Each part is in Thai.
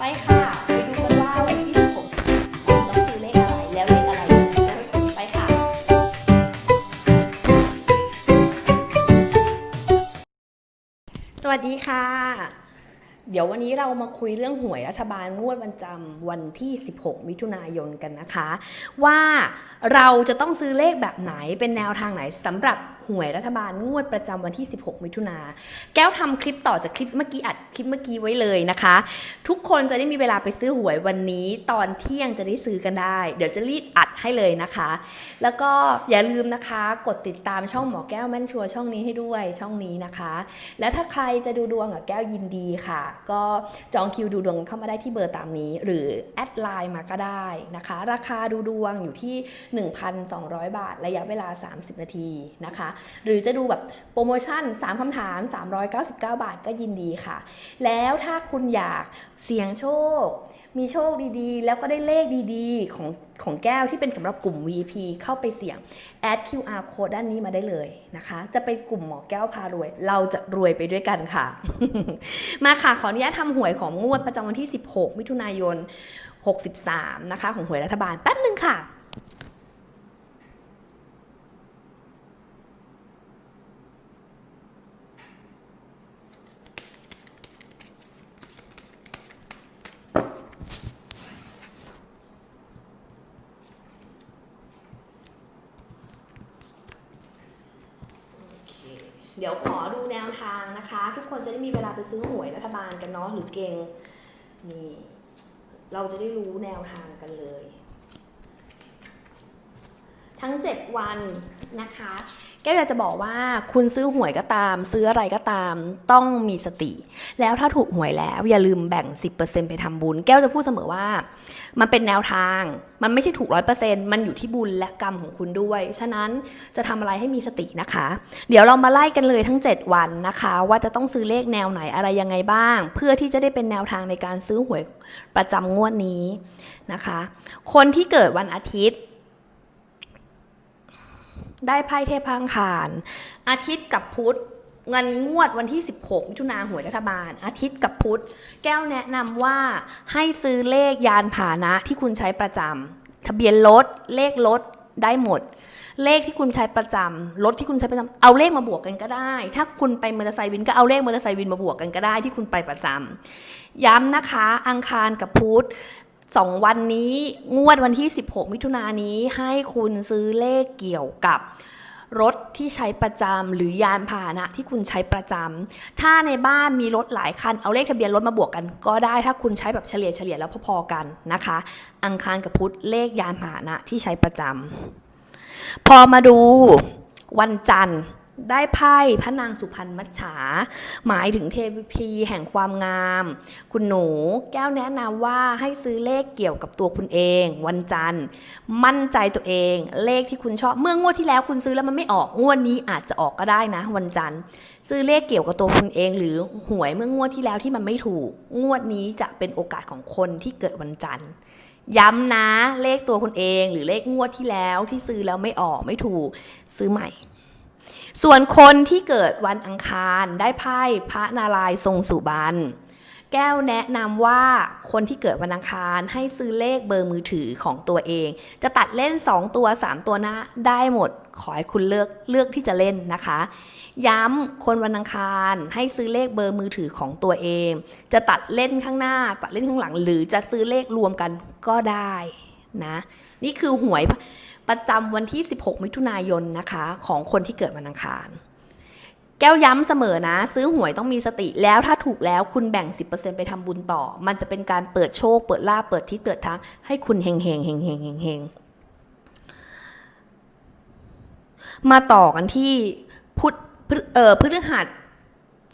ไปค่ะ ไปดูกันว่าวันที่16ต้องซื้อเลขอะไร แล้วเลขอะไรไปค่ะ สวัสดีค่ะ เดี๋ยววันนี้เรามาคุยเรื่องหวยรัฐบาลงวดวันจำวันที่ 16 มิถุนายนกันนะคะ ว่าเราจะต้องซื้อเลขแบบไหนเป็นแนวทางไหนสำหรับ หวยรัฐบาลงวดประจำวันที่ 16 มิถุนาแก้วทำคลิปต่อจากคลิปเมื่อกี้อัดคลิปเมื่อกี้ไว้เลยนะคะ ทุกคนจะได้มีเวลาไปซื้อหวยวันนี้ ตอนเที่ยงจะได้ซื้อกันได้ เดี๋ยวจะรีดอัดให้เลยนะคะ แล้วก็อย่าลืมนะคะ กดติดตามช่องหมอแก้วแม่นชัวร์ช่องนี้ให้ด้วยช่องนี้นะคะ แล้วถ้าใครจะดูดวงกับแก้วยินดีค่ะ ก็จองคิวดูดวงเข้ามาได้ที่เบอร์ตามนี้ หรือแอดไลน์มาก็ได้นะคะ ราคาดูดวงอยู่ที่ 1,200 บาท ระยะเวลา 30 นาทีนะคะหรือจะดูแบบโปรโมชั่น 3คำถาม 399 บาทก็ยินดีค่ะ แล้วถ้าคุณอยากเสี่ยงโชค มีโชคดีๆ แล้วก็ได้เลขดีๆ ของของแก้วที่เป็นสำหรับกลุ่ม VP เข้าไปเสี่ยง แอด QR code ด้านนี้มาได้เลยนะคะ จะเป็นกลุ่มหมอแก้วพารวย เราจะรวยไปด้วยกันค่ะ มาค่ะ ขออนุญาตทำหวยของงวดประจำวันที่ 16 มิถุนายน 63 นะคะ ของหวยรัฐบาลแป๊บหนึ่งค่ะ เดี๋ยวขอดูแนวทางนะคะ ทุกคนจะได้มีเวลาไปซื้อหวยรัฐบาลกันเนาะหรือเก่งนี่เราจะได้รู้แนวทางกันเลย ทั้ง 7 วันนะคะแก้วอยากจะบอกว่าคุณซื้อหวยก็ตาม ซื้ออะไรก็ตามต้องมีสติ แล้วถ้าถูกหวยแล้วอย่าลืมแบ่ง 10%ไปทำบุญ แก้วจะพูดเสมอว่า มันเป็นแนวทาง มันไม่ใช่ถูกร้อยเปอร์เซ็นต์มันอยู่ที่บุญและกรรมของคุณด้วย ฉะนั้นจะทำอะไรให้มีสตินะคะ เดี๋ยวเรามาไล่กันเลยทั้ง 7 วันนะคะ ว่าจะต้องซื้อเลขแนวไหนอะไรยังไงบ้าง เพื่อที่จะได้เป็นแนวทางในการซื้อหวยประจำงวดนี้นะคะ คนที่เกิดวันอาทิตย์ ได้ไพ่เทพพังคารอาทิตย์กับพุธ เงินงวดวันที่ 16มิถุนาหวยรัฐบาล อาทิตย์กับพุธ แก้วแนะนำว่าให้ซื้อเลขยานพาหนะที่คุณใช้ประจำทะเบียนรถเลขรถได้หมด เลขที่คุณใช้ประจำรถที่คุณใช้ประจำเอาเลขมาบวกกันก็ได้ ถ้าคุณไปมอเตอร์ไซค์วินก็เอาเลขมอเตอร์ไซค์วินมาบวกกันก็ได้ที่คุณไปประจำย้ำนะคะ อังคารกับพุธสองวันนี้งวดวันที่ 16 มิถุนายนนี้ให้คุณซื้อเลขเกี่ยวกับ รถที่ใช้ประจำหรือยานพาหนะที่คุณใช้ประจำถ้าในบ้านมีรถหลายคัน เอาเลขทะเบียนรถมาบวกกัน ก็ได้ถ้าคุณใช้แบบเฉลี่ยเฉลี่ยแล้วพอๆกันนะคะ อังคารกับพุธเลขยานพาหนะที่ใช้ประจำพอมาดูวันจันทร์ ได้ไพ่พระนางสุพรรณมัจฉา หมายถึงเทพีแห่งความงาม คุณหนูแก้วแนะนำว่าให้ซื้อเลขเกี่ยวกับตัวคุณเอง วันจันทร์ มั่นใจตัวเอง เลขที่คุณชอบเมื่องวดที่แล้วคุณซื้อแล้วมันไม่ออกงวดนี้อาจจะออกก็ได้นะ วันจันทร์ ซื้อเลขเกี่ยวกับตัวคุณเอง หรือหวยเมื่องวดที่แล้วที่มันไม่ถูก งวดนี้จะเป็นโอกาสของคนที่เกิดวันจันทร์ย้ำนะเลขตัวคุณเอง หรือเลขงวดที่แล้วที่ซื้อแล้วไม่ออกไม่ถูก ซื้อใหม่ ส่วนคนที่เกิดวันอังคารได้ไพ่พระนารายณ์ทรงสุบรรณแก้วแนะนำว่าคนที่เกิดวันอังคารให้ซื้อเลขเบอร์มือถือของตัวเอง จะตัดเล่น 2 ตัว 3 ตัวหน้าได้หมด ขอให้คุณเลือกเลือกที่จะเล่นนะคะ ย้ำคนวันอังคารให้ซื้อเลขเบอร์มือถือของตัวเอง จะตัดเล่นข้างหน้า ตัดเล่นข้างหลัง หรือจะซื้อเลขรวมกันก็ได้นะ นี่คือหวย ประจำวันที่ 16 มิถุนายนนะคะ ของคนที่เกิดวันอังคาร แก้วย้ำเสมอนะ ซื้อหวยต้องมีสติแล้วถ้าถูกแล้วคุณแบ่ง 10%ไปทำบุญต่อ มันจะเป็นการเปิดโชค เปิดลาภเปิดที่เปิดทางให้คุณเฮงเฮงเฮงเฮงเฮงเฮงมาต่อกันที่พุทธพฤเอ่อพฤหัส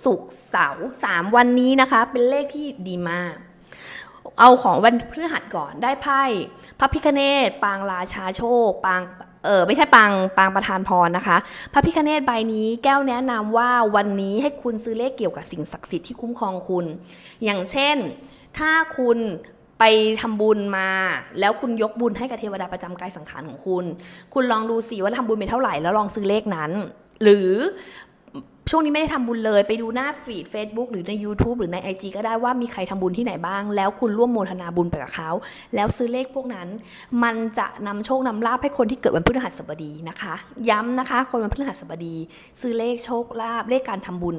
ศุกเสาร์สามวันนี้นะคะ เป็นเลขที่ดีมาก เอาของวันพฤหัสก่อนได้ไพ่พระพิคเนตปางราชาโชค ปางเออไม่ใช่ปางปางประธานพรนะคะ พระพิคเนตใบนี้แก้วแนะนำว่าวันนี้ให้คุณซื้อเลขเกี่ยวกับสิ่งศักดิ์สิทธิ์ที่คุ้มครองคุณ อย่างเช่น ถ้าคุณไปทำบุญมา แล้วคุณยกบุญให้กับเทวดาประจำกายสังขารของคุณ คุณลองดูสิว่าทำบุญไปเท่าไหร่แล้วลองซื้อเลขนั้น หรือ ช่วงนี้ไม่ได้ทำบุญเลย ไปดูหน้าฟีด Facebook หรือใน YouTube หรือใน IG ก็ได้ว่ามีใครทำบุญที่ไหนบ้าง แล้วคุณร่วมโมทนาบุญไปกับเขา แล้วซื้อเลขพวกนั้น มันจะนำโชคนำลาภให้คนที่เกิดวันพฤหัสบดีนะคะ ย้ำนะคะ คนวันพฤหัสบดี ซื้อเลขโชคลาภเลขการทำบุญ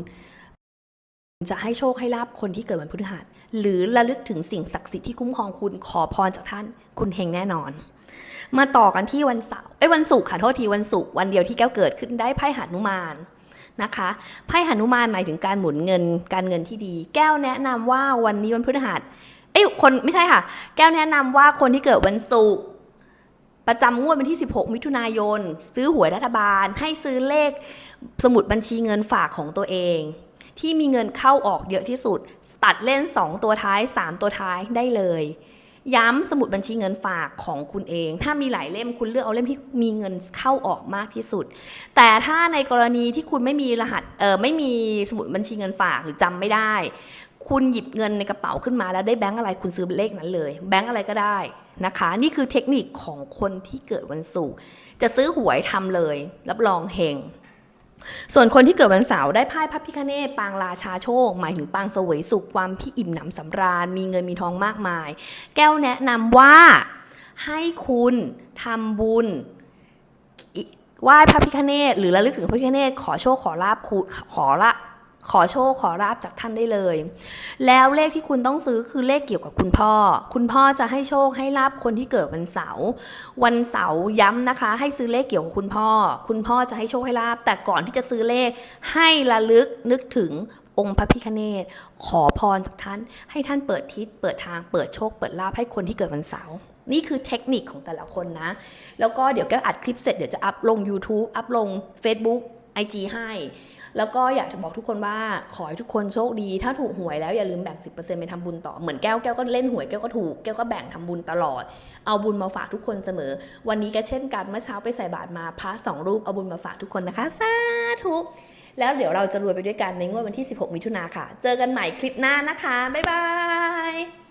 จะให้โชคให้ลาบคนที่เกิดวันพฤหัส หรือระลึกถึงสิ่งศักดิ์สิทธิ์ที่คุ้มครองคุณขอพรจากท่าน คุณเฮงแน่นอนมาต่อกันที่วันเสาร์เอ้ยวันศุกร์ค่ะโทษทีวันศุกร์วันเดียวที่แก้วเกิดขึ้นได้ไพ่หนุมาน นะคะไพ่หนุมานหมายถึงการหมุนเงินการเงินที่ดี แก้วแนะนำว่าวันนี้วันพฤหัสเอ้ยคนไม่ใช่ค่ะ แก้วแนะนำว่าคนที่เกิดวันศุกร์ประจำงวดวันที่ 16 มิถุนายน ซื้อหวยรัฐบาล ให้ซื้อเลขสมุดบัญชีเงินฝากของตัวเอง ที่มีเงินเข้าออกเยอะที่สุด ตัดเล่น 2 ตัวท้าย 3 ตัวท้ายได้เลย ย้ำสมุดบัญชีเงินฝากของคุณเอง ถ้ามีหลายเล่มคุณเลือกเอาเล่มที่มีเงินเข้าออกมากที่สุด แต่ถ้าในกรณีที่คุณไม่มีรหัสเออไม่มีสมุดบัญชีเงินฝากหรือจำไม่ได้ คุณหยิบเงินในกระเป๋าขึ้นมาแล้วได้แบงค์อะไรคุณซื้อเลขนั้นเลย แบงค์อะไรก็ได้นะคะ นี่คือเทคนิคของคนที่เกิดวันศุกร์จะซื้อหวยทำเลย รับรองเฮง ส่วนคนที่เกิดวันเสาร์ได้ไพ่พระพิคเนตปางราชาโชค หมายถึงปางเสวยสุขความพี่อิ่มหนำสำราญ มีเงินมีทองมากมาย แก้วแนะนำว่าให้คุณทำบุญไหว้พระพิคเนตหรือระลึกถึงพระพิคเนตขอโชคขอลาบคุณขอละ ขอโชคขอลาบจากท่านได้เลย แล้วเลขที่คุณต้องซื้อคือเลขเกี่ยวกับคุณพ่อ คุณพ่อจะให้โชคให้ลาบคนที่เกิดวันเสาร์วันเสาร์ย้ำนะคะ ให้ซื้อเลขเกี่ยวกับคุณพ่อ คุณพ่อจะให้โชคให้ลาบแต่ก่อนที่จะซื้อเลขให้ระลึกนึกถึงองค์พระพิคเนตขอพรจากท่าน ให้ท่านเปิดทิศเปิดทางเปิดโชคเปิดลาภให้คนที่เกิดวันเสาร์นี่คือเทคนิคของแต่ละคนนะ แล้วก็เดี๋ยวแก้วอัดคลิปเสร็จเดี๋ยวจะอัพลง YouTube อัพลง Facebook IG ให้ แล้วก็อยากจะบอกทุกคนว่าขอให้ทุกคนโชคดี ถ้าถูกหวยแล้วอย่าลืมแบ่ง 10%ไปทำบุญต่อ เหมือนแก้วแก้วก็เล่นหวยแก้วก็ถูกแก้วก็แบ่งทำบุญตลอด เอาบุญมาฝากทุกคนเสมอ วันนี้ก็เช่นกันเมื่อเช้าไปใส่บาตรมาพระสองรูปเอาบุญมาฝากทุกคนนะคะสาธุแล้วเดี๋ยวเราจะรวยไปด้วยกันในงวดวันที่ 16 มิถุนาค่ะ เจอกันใหม่คลิปหน้านะคะบ๊ายบาย